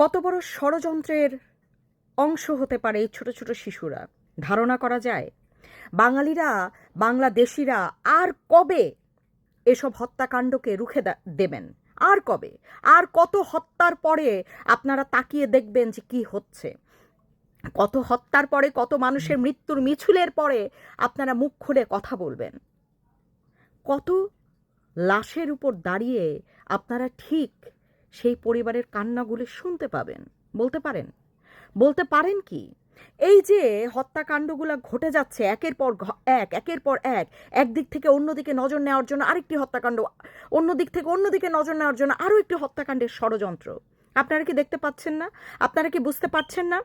কত বড় ষড়যন্ত্রের অংশ হতে পারে এই ছোট ছোট শিশুরা? ধারণা করা যায়, বাঙালিরা, বাংলাদেশিরা আর কবে এসব হত্যাকাণ্ডকে রুখে দেবেন? আর কবে? আর কত হত্যার পরে আপনারা তাকিয়ে দেখবেন যে কি হচ্ছে? কত হত্যার পরে, কত মানুষের মৃত্যুর মিছিলের পরে আপনারা মুখ খুলে কথা বলবেন? কত লাশের উপর দাঁড়িয়ে আপনারা ঠিক সেই পরিবারের কান্নাগুলি শুনতে পাবেন। বলতে পারেন। বলতে পারেন কি? এই যে হত্যাকাণ্ডগুলো ঘটে যাচ্ছে, একের পর এক, একের পর এক, একদিক থেকে অন্যদিকে নজর নেওয়ার জন্য আরেকটি হত্যাকাণ্ড অন্য দিক থেকে অন্যদিকে নজর নেওয়ার জন্য আরও একটি হত্যাকাণ্ডের ষড়যন্ত্র। আপনারা কি দেখতে পাচ্ছেন না? আপনারা কি বুঝতে পারছেন না?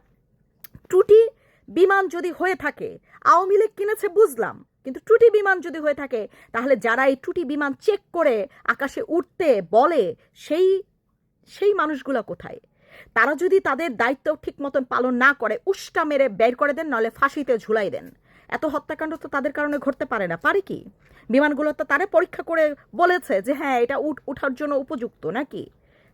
টুটি বিমান যদি হয়ে থাকে, আওয়ামী লীগ কিনেছে বুঝলাম, কিন্তু টুটি বিমান যদি হয়ে থাকে, তাহলে যারা এই টুটি বিমান চেক করে, আকাশে উঠতে বলে, সেই সেই মানুষগুলো কোথায়? তারা যদি তাদের দায়িত্ব ঠিক মতন পালন না করে উষ্টা মেরে বের করে দেন নাহলে ফাঁসিতে ঝুলাই দেন। এত হত্যাকাণ্ড তো তাদের কারণে ঘটতে পারে না, পারে কি? বিমানগুলো তো তারা পরীক্ষা করে বলেছে যে হ্যাঁ এটা উঠ উঠার জন্য উপযুক্ত নাকি?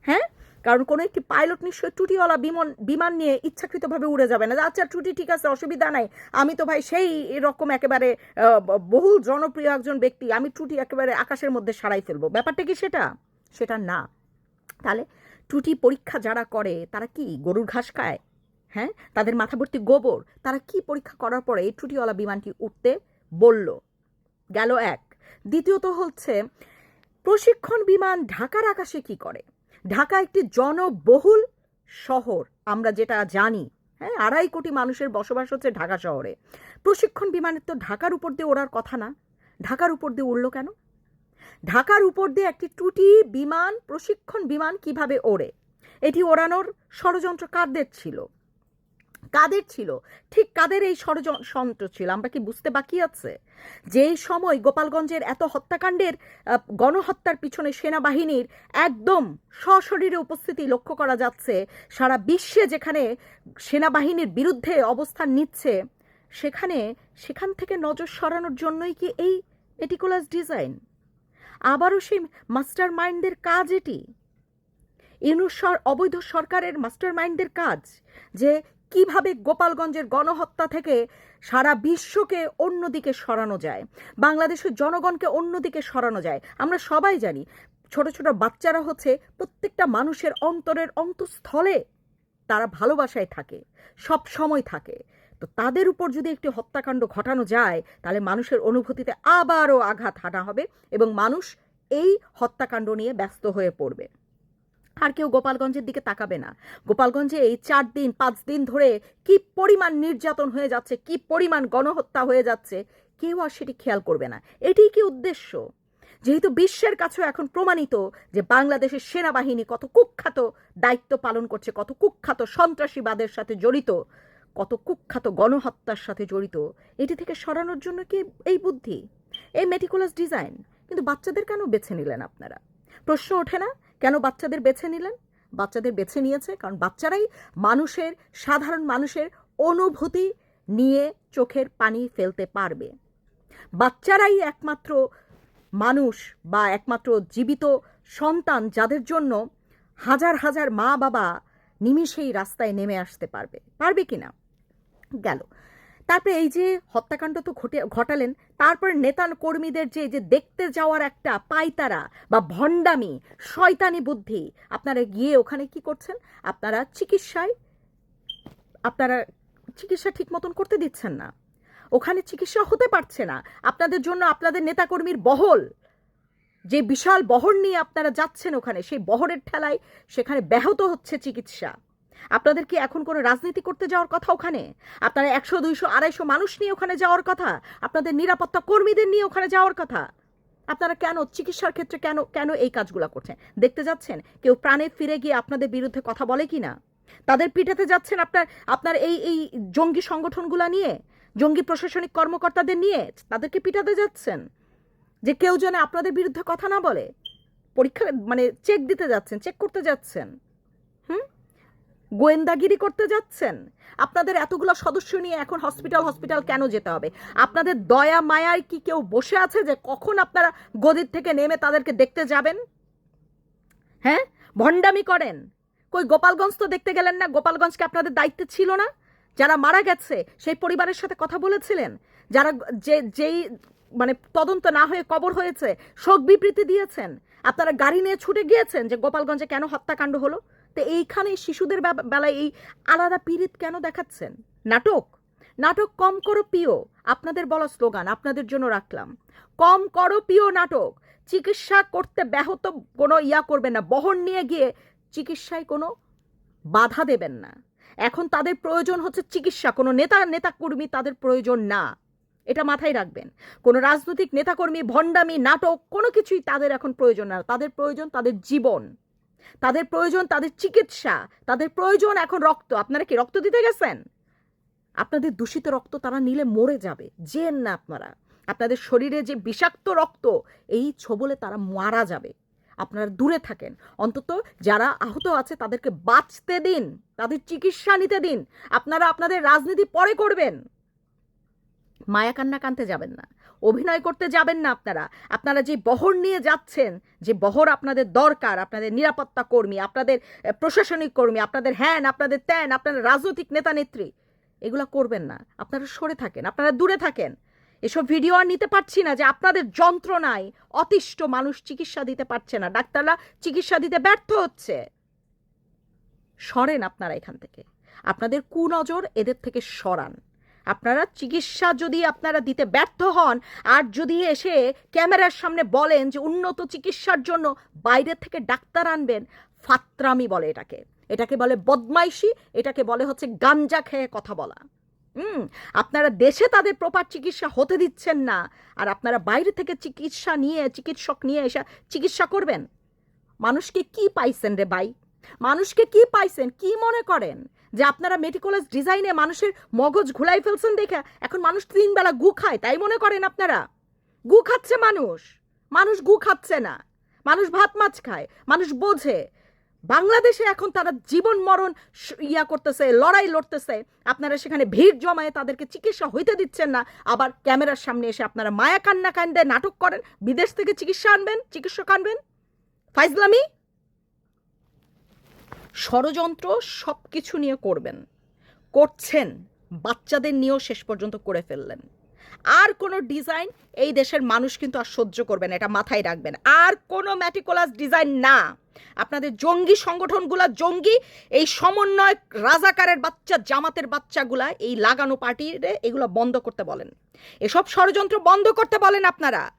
হ্যাঁ? কারণ কোনো একটি পাইলট নিশ্চয়ই টুটিওয়ালা বিমান বিমান নিয়ে ইচ্ছাকৃতভাবে উড়ে যাবে না। আচ্ছা টুটি, ঠিক আছে, অসুবিধা নাই। আমি তো ভাই সেই রকম একেবারে বহুল জনপ্রিয় একজন ব্যক্তি। আমি টুটি একেবারে আকাশের মধ্যে সারাই ফেলব। ব্যাপারটা কি সেটা? সেটা না। তাহলে টুটি পরীক্ষা যারা করে, তারা কি গরুর ঘাস খায়? হ্যাঁ? তাদের মাথা ভর্তি গোবর, তারা কি পরীক্ষা করার পরে এই টুটিওয়ালা বিমানটি উঠতে বলল? গেল এক। দ্বিতীয়ত হচ্ছে, প্রশিক্ষণ বিমান ঢাকার আকাশে কি করে? ঢাকা একটি জনবহুল শহর, আমরা যেটা জানি। হ্যাঁ আড়াই কোটি মানুষের বসবাস হচ্ছে ঢাকা শহরে। প্রশিক্ষণ বিমানের তো ঢাকার উপর দিয়ে ওড়ার কথা না। ঢাকার উপর দিয়ে উড়লো কেন? ঢাকার উপর দিয়ে একটি টুটি বিমান, প্রশিক্ষণ বিমান কীভাবে ওড়ে? এটি ওড়ানোর ষড়যন্ত্র কাদের ছিল। কাদের ছিল? ঠিক কাদের এই ষড়যন্ত্র ছিল? আমরা কি বুঝতে বাকি আছে? যেই সময় গোপালগঞ্জের এত হত্যাকাণ্ডের গণহত্যার পিছনে সেনাবাহিনীর একদম সশরীরে উপস্থিতি লক্ষ্য করা যাচ্ছে, সারা বিশ্বে যেখানে সেনাবাহিনীর বিরুদ্ধে অবস্থান নিচ্ছে, সেখানে, সেখান থেকে নজর সরানোর জন্যই কি এই এটিকুলাস ডিজাইন আবারও সেই মাস্টার মাইন্ডদের কাজ এটি। ইউনুস সর- অবৈধ সরকারের মাস্টার মাইন্ডদের কাজ, যে কীভাবে গোপালগঞ্জের গণহত্যা থেকে সারা বিশ্বকে অন্যদিকে সরানো যায়, বাংলাদেশের জনগণকে অন্যদিকে সরানো যায়। আমরা সবাই জানি, ছোট ছোট বাচ্চারা হচ্ছে প্রত্যেকটা মানুষের অন্তরের অন্তঃস্থলে তারা ভালোবাসায় থাকে সব সময় থাকে। তো তাদের উপর যদি একটি হত্যাকাণ্ড ঘটানো যায়, তাহলে মানুষের অনুভূতিতে আবারও আঘাত হানা হবে এবং মানুষ এই হত্যাকাণ্ড নিয়ে ব্যস্ত হয়ে পড়বে। আর কেউ গোপালগঞ্জের দিকে তাকাবে না। গোপালগঞ্জে এই চার দিন, পাঁচ দিন ধরে কি পরিমাণ নির্যাতন হয়ে যাচ্ছে, কি পরিমাণ গণহত্যা হয়ে যাচ্ছে, কেউ আর সেটি খেয়াল করবে না। এটি কি উদ্দেশ্য? যেহেতু বিশ্বের কাছেও এখন প্রমাণিত যে বাংলাদেশের সেনাবাহিনী কত কুখ্যাত দায়িত্ব পালন করছে, কত কুখ্যাত সন্ত্রাসীবাদের সাথে জড়িত কত কুখ্যাত গণহত্যার সাথে জড়িত, এটি থেকে সরানোর জন্য কি এই বুদ্ধি? এই মেটিকুলাস ডিজাইন কিন্তু বাচ্চাদের কেন বেছে নিলেন আপনারা? প্রশ্ন ওঠে না, কেন বাচ্চাদের বেছে নিলেন? বাচ্চাদের বেছে নিয়েছে কারণ বাচ্চারাই মানুষের, সাধারণ মানুষের অনুভূতি নিয়ে চোখের পানি ফেলতে পারবে। বাচ্চারাই একমাত্র মানুষ বা একমাত্র জীবিত সন্তান যাদের জন্য হাজার হাজার মা বাবা নিমিষেই রাস্তায় নেমে আসতে পারবে। পারবে কি না? গেল। তারপরে এই যে হত্যাকাণ্ড তো ঘটে, ঘটালেন, তারপরে নেতা কর্মীদের যে যে দেখতে যাওয়ার একটা পাইতারা বা ভণ্ডামি, শয়তানি বুদ্ধি, আপনারা গিয়ে ওখানে কি করছেন? আপনারা চিকিৎসায়, আপনারা চিকিৎসা ঠিক মতন করতে দিচ্ছেন না। ওখানে চিকিৎসা হতে পারছে না। আপনাদের জন্য আপনাদের নেতাকর্মীর বহল, যে বিশাল বহর নিয়ে আপনারা যাচ্ছেন ওখানে, সেই বহরের ঠেলায় সেখানে ব্যাহত হচ্ছে চিকিৎসা। আপনাদের কি এখন কোনো রাজনীতি করতে যাওয়ার কথা ওখানে? আপনারা একশো, দুইশো, আড়াইশো মানুষ নিয়ে ওখানে যাওয়ার কথা? আপনাদের নিরাপত্তা কর্মীদের নিয়ে ওখানে যাওয়ার কথা? আপনারা কেন, চিকিৎসার ক্ষেত্রে কেন কেন এই কাজগুলো করছেন? দেখতে যাচ্ছেন? কেউ প্রাণে ফিরে গিয়ে আপনাদের বিরুদ্ধে কথা বলে কি না? তাদের পিঠাতে যাচ্ছেন আপনার আপনার এই এই জঙ্গি সংগঠনগুলা নিয়ে? জঙ্গি প্রশাসনিক কর্মকর্তাদের নিয়ে? তাদেরকে পিটাতে যাচ্ছেন? যে কেউ যেন আপনাদের বিরুদ্ধে কথা না বলে? পরীক্ষা মানে চেক দিতে যাচ্ছেন চেক করতে যাচ্ছেন। গোয়েন্দাগিরি করতে যাচ্ছেন? আপনাদের এতগুলো সদস্য নিয়ে এখন হসপিটাল হসপিটাল কেন যেতে হবে? আপনাদের দয়া, মায়ায় কি কেউ বসে আছে যে কখন আপনারা গদির থেকে নেমে তাদেরকে দেখতে যাবেন? হ্যাঁ? ভণ্ডামি করেন। কই, গোপালগঞ্জ তো দেখতে গেলেন না, গোপালগঞ্জকে আপনাদের দায়িত্বে ছিল না? যারা মারা গেছে, সেই পরিবারের সাথে কথা বলেছিলেন? যারা যে, যেই মানে তদন্ত না হয়ে কবর হয়েছে, শোক বিবৃতি দিয়েছেন? আপনারা গাড়ি নিয়ে ছুটে গিয়েছেন যে গোপালগঞ্জে কেন হত্যাকাণ্ড হলো? তো এইখানে শিশুদের বেলায় এই আলাদা পীড়িত কেন দেখাচ্ছেন? নাটক? নাটক কম করো পিও, আপনাদের বলা স্লোগান, আপনাদের জন্য রাখলাম। কম করো পিও নাটক, চিকিৎসা করতে ব্যাহত কোনো ইয়া করবেন না, বহন নিয়ে গিয়ে চিকিৎসায় কোনো বাধা দেবেন না। এখন তাদের প্রয়োজন হচ্ছে চিকিৎসা, কোনো নেতা, নেতাকর্মী তাদের প্রয়োজন না। এটা মাথায় রাখবেন। কোনো রাজনৈতিক নেতাকর্মী, ভণ্ডামি, নাটক, কোনো কিছুই তাদের এখন প্রয়োজন না। তাদের প্রয়োজন তাদের জীবন। তাদের প্রয়োজন তাদের চিকিৎসা, তাদের প্রয়োজন এখন রক্ত। আপনারা কি রক্ত দিতে গেছেন? আপনাদের দূষিত রক্ত তারা নিলে মরে যাবে, জেন না আপনারা। আপনাদের শরীরে যে বিষাক্ত রক্ত, এই ছবলে তারা মারা যাবে। আপনারা দূরে থাকেন। অন্তত যারা আহত আছে তাদেরকে বাঁচতে দিন, তাদের চিকিৎসা নিতে দিন। আপনারা আপনাদের রাজনীতি পরে করবেন। মায়া কান্না কানতে যাবেন না। অভিনয় করতে যাবেন না আপনারা। আপনারা যে বহর নিয়ে যাচ্ছেন, যে বহর আপনাদের দরকার, আপনাদের নিরাপত্তা কর্মী, আপনাদের প্রশাসনিক কর্মী, আপনাদের হ্যান, আপনাদের ত্যান, আপনাদের রাজনৈতিক নেতা নেত্রী, এগুলো করবেন না। আপনারা সরে থাকেন, আপনারা দূরে থাকেন। এসব ভিডিও আর নিতে পারছি না যে আপনাদের যন্ত্রণায় অতিষ্ঠ মানুষ চিকিৎসা দিতে পারছে না। ডাক্তাররা চিকিৎসা দিতে ব্যর্থ হচ্ছে। সরেন আপনারা এখান থেকে। আপনাদের কুনজর এদের থেকে সরান। আপনারা চিকিৎসা যদি আপনারা দিতে ব্যর্থ হন, আর যদি এসে ক্যামেরার সামনে বলেন যে উন্নত চিকিৎসার জন্য বাইরে থেকে ডাক্তার আনবেন, ফাত্রামি বলে এটাকে। এটাকে বলে বদমাইশি, এটাকে বলে হচ্ছে গাঞ্জা খেয়ে কথা বলা। হুম, আপনারা দেশে তাদের প্রপার চিকিৎসা হতে দিচ্ছেন না, আর আপনারা বাইরে থেকে চিকিৎসা নিয়ে, চিকিৎসক নিয়ে এসে চিকিৎসা করবেন। মানুষকে কি পাইছেন রে ভাই? মানুষকে কি পাইছেন, কি মনে করেন? যে আপনারা মেটিকুলাস ডিজাইনে মানুষের মগজ ঘুলাই ফেলছেন দেখে এখন মানুষ তিন বেলা গু খায়, তাই মনে করেন আপনারা? গু খাচ্ছে মানুষ মানুষ গু খাচ্ছে না, মানুষ ভাত মাছ খায়, মানুষ বোঝে। বাংলাদেশে এখন তারা জীবন মরণ ইয়া করতেছে, লড়াই লড়তেছে, আপনারা সেখানে ভিড় জমায়ে তাদেরকে চিকিৎসা হইতে দিচ্ছেন না, আবার ক্যামেরার সামনে এসে আপনারা মায়া কান্না কান্দে নাটক করেন, বিদেশ থেকে চিকিৎসা আনবেন, চিকিৎসক আনবেন? ফাইজলামি? ষড়যন্ত্র সব কিছু নিয়ে করবেন। করছেন, বাচ্চাদের নিয়েও শেষ পর্যন্ত করে ফেললেন। আর কোনো ডিজাইন এই দেশের মানুষ কিন্তু আর সহ্য করবে না, এটা মাথায় রাখবেন। আর কোনো ম্যাটিকোলাস ডিজাইন না। আপনাদের জঙ্গি সংগঠনগুলা জঙ্গি, এই সমন্বয় রাজাকারের বাচ্চা, জামাতের বাচ্চাগুলা এই লাগানো পার্টিরে এগুলো বন্ধ করতে বলেন। এসব ষড়যন্ত্র বন্ধ করতে বলেন আপনারা।